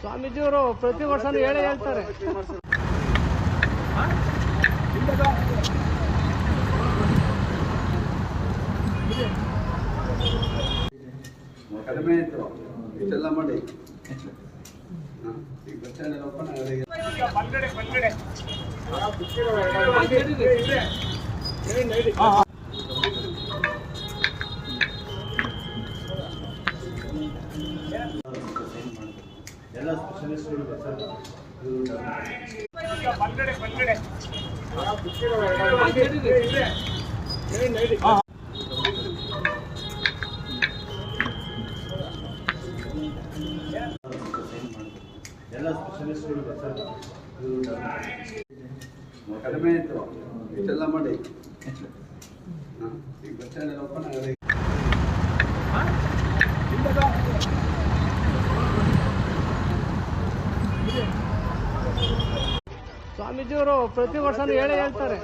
ಸ್ವಾಮೀಜಿಯವರು ಪ್ರತಿ ವರ್ಷನೂ ಹೇಳೇ ಹೇಳ್ತಾರೆ. ಕಡಿಮೆ ಇತ್ತು ಇಷ್ಟೆಲ್ಲ ಮಾಡಿ. ಈಗ ಓಪನ್ ಎಲ್ಲ ಸ್ಪೆಷಲಿಸ್ಟ್ಗಳು ಬರ್ತಾರೆ. ಎಲ್ಲ ಸ್ಪೆಷಲಿಸ್ಟ್ಗಳು ಬರ್ತಾರೆ. ಕಡಿಮೆ ಇತ್ತು ಇಷ್ಟೆಲ್ಲ ಮಾಡಿ. ಈಗ ಬಸ್ ಸ್ಟ್ಯಾಂಡ್ ಓಪನ್ ಆಗಿದೆ ಸ್ವಾಮೀಜಿಯವರು ಪ್ರತಿ ವರ್ಷ ಹೇಳಿ ಹೇಳ್ತಾರೆ.